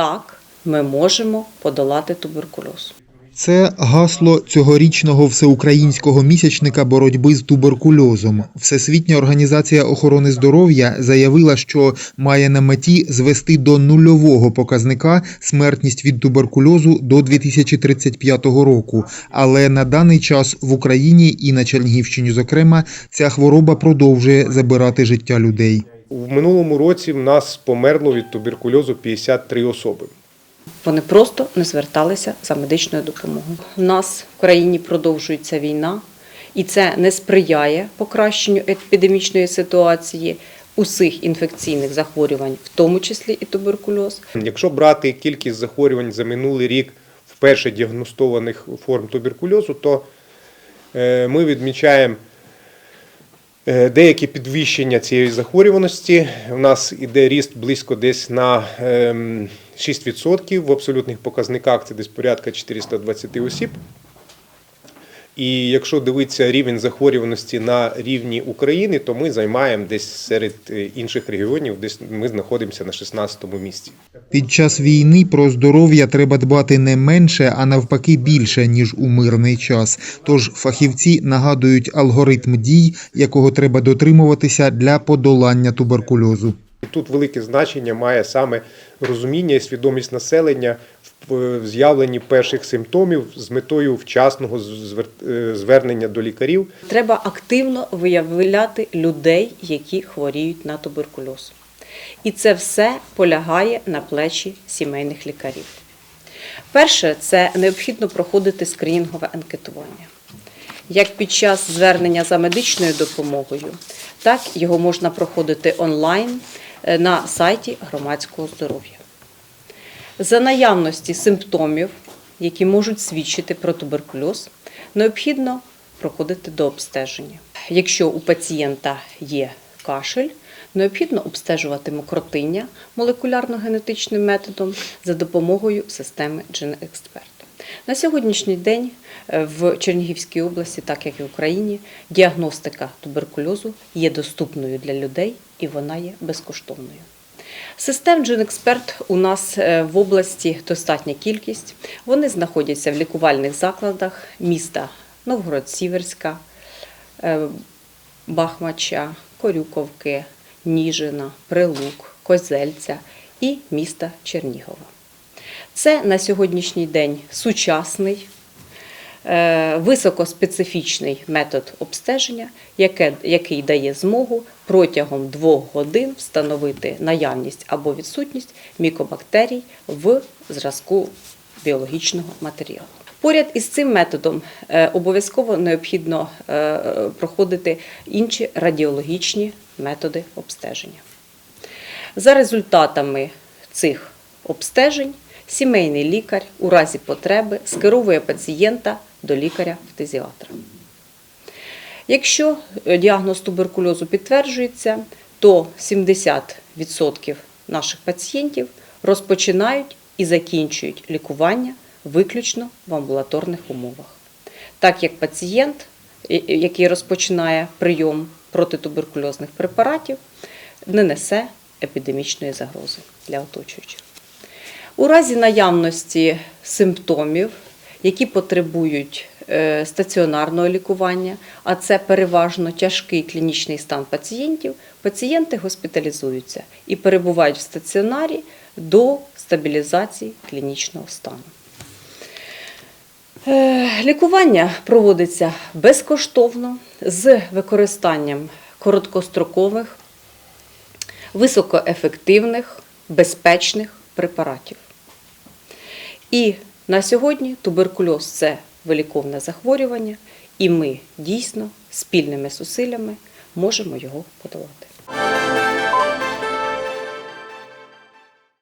так, ми можемо подолати туберкульоз. Це гасло цьогорічного всеукраїнського місячника боротьби з туберкульозом. Всесвітня організація охорони здоров'я заявила, що має на меті звести до нульового показника смертність від туберкульозу до 2035 року. Але на даний час в Україні і на Чернігівщині, зокрема, ця хвороба продовжує забирати життя людей. В минулому році в нас померло від туберкульозу 53 особи. Вони просто не зверталися за медичною допомогою. У нас в країні продовжується війна, і це не сприяє покращенню епідемічної ситуації усіх інфекційних захворювань, в тому числі і туберкульоз. Якщо брати кількість захворювань за минулий рік вперше діагностованих форм туберкульозу, то е, ми відмічаємо деякі підвищення цієї захворюваності. У нас іде ріст близько десь на ем, 6%, в абсолютних показниках це десь порядка 420 осіб. І якщо дивитися рівень захворюваності на рівні України, то ми займаємо десь серед е, інших регіонів, десь ми знаходимося на 16-му місці. Під час війни про здоров'я треба дбати не менше, а навпаки більше, ніж у мирний час. Тож фахівці нагадують алгоритм дій, якого треба дотримуватися для подолання туберкульозу. Тут велике значення має саме розуміння і свідомість населення з'явленні перших симптомів з метою вчасного е, звернення до лікарів. Треба активно виявляти людей, які хворіють на туберкульоз. І це все полягає на плечі сімейних лікарів. Перше, це необхідно проходити скринінгове анкетування. Як під час звернення за медичною допомогою, так його можна проходити онлайн е, на сайті громадського здоров'я. За наявності симптомів, які можуть свідчити про туберкульоз, необхідно проходити до обстеження. Якщо у пацієнта є кашель, необхідно обстежувати мокротиння молекулярно-генетичним методом за допомогою системи GeneXpert. На сьогоднішній день е, в Чернігівській області, так як і в Україні, діагностика туберкульозу є доступною для людей і вона є безкоштовною. Систем GeneXpert у нас е, в області достатня кількість. Вони знаходяться в лікувальних закладах міста Новгород-Сіверська, е, Бахмача, Корюковки, Ніжина, Прилук, Козельця і міста Чернігова. Це на сьогоднішній день сучасний, високоспецифічний метод обстеження, який дає змогу протягом двох годин встановити наявність або відсутність мікобактерій в зразку біологічного матеріалу. Поряд із цим методом е, обов'язково необхідно е, проходити інші радіологічні методи обстеження. За результатами цих обстежень сімейний лікар у разі потреби скеровує пацієнта до лікаря-фтизіатра. Якщо е, діагноз туберкульозу підтверджується, то 70% наших пацієнтів розпочинають і закінчують лікування виключно в амбулаторних умовах. Так як пацієнт, е, е, який розпочинає прийом протитуберкульозних препаратів, не несе епідемічної загрози для оточуючих. У разі наявності симптомів, які потребують е, стаціонарного лікування, а це переважно тяжкий клінічний стан пацієнтів, пацієнти госпіталізуються і перебувають в стаціонарі до стабілізації клінічного стану. Е, Лікування проводиться безкоштовно з використанням короткострокових, високоефективних, безпечних препаратів. І на сьогодні туберкульоз це великовне захворювання, і ми дійсно спільними зусиллями можемо його подолати.